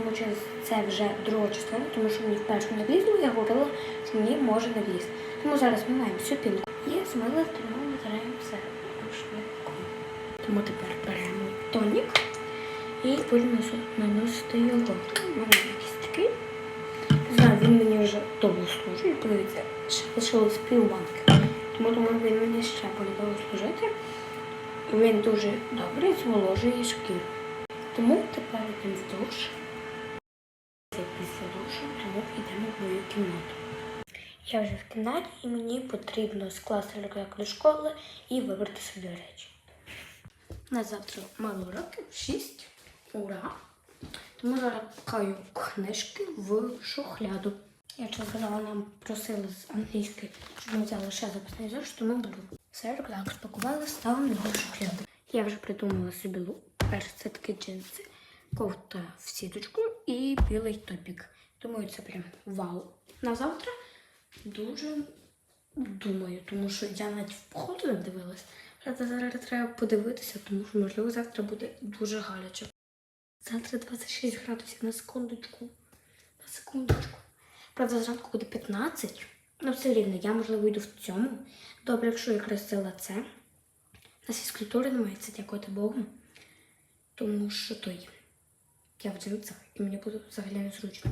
тому що це вже друга частина, тому що мені вперше не влізло, я говорила, що мені може не влізти. Тому зараз ми маємо всю пінку і змили тому витираємо все швидко. Тому тепер беремо тонік і будемо наносити його. У мене якийсь такий. Не знаю, він мені вже довго служить. Подивіться, ще лишилось півбанки. Тому думаю, він мені ще буде довго служити. Він дуже добре зволожує шкіру. Тому тепер йдемо в. Душу, тому йдемо в мою кімнату. Я вже в кімнаті і мені потрібно скласти рюкзак до школи і вибрати собі речі. На завтра мало років, 6. Ура! Тому зараз пхаю книжки в шухляду. Я згадала, нам просили з англійської, щоб ми взяли ще запасний зошит, тому беру. Все, рюкзак спакували, ставимо його в шухляду. Я вже придумала собі лук. Перше це такі джинси, кофта в сіточку і білий топік. Думаю, це прям вау. На завтра дуже думаю, тому що я навіть в походу не дивилась. Правда, зараз треба подивитися, тому що можливо завтра буде дуже гаряче. Завтра 26 градусів на секундочку. На секундочку. Правда, зранку буде 15. Ну, все рівно, я можливо йду в цьому. Добре, якщо я красила це. У нас фізкультури немає, це дякувати Богу. Тому що той. Я в джинсах і мені буде взагалі незручно.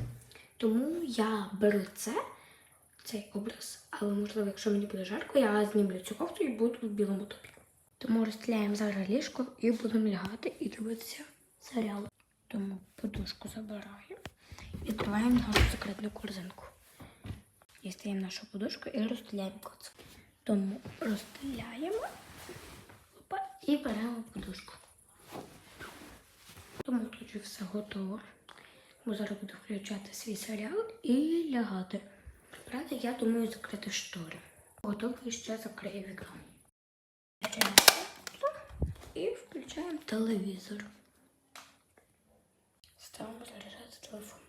Тому я беру це, цей образ, але можливо, якщо мені буде жарко, я знімлю цю кофту і буду в білому топі. Тому розстріляємо зараз ліжко і будемо лягати і дивитися серіал. Тому подушку забираю і відкриваємо нашу секретну корзинку. Дістаємо нашу подушку і розстріляємо коцик. Тому розстріляємо і беремо подушку. Тому тут вже все готово. Ми зараз буду включати свій серіал і лягати. Правда, я думаю закрити штори. Готовий ще закрию вікно. І включаємо телевізор. Ставимо заряджати телефон.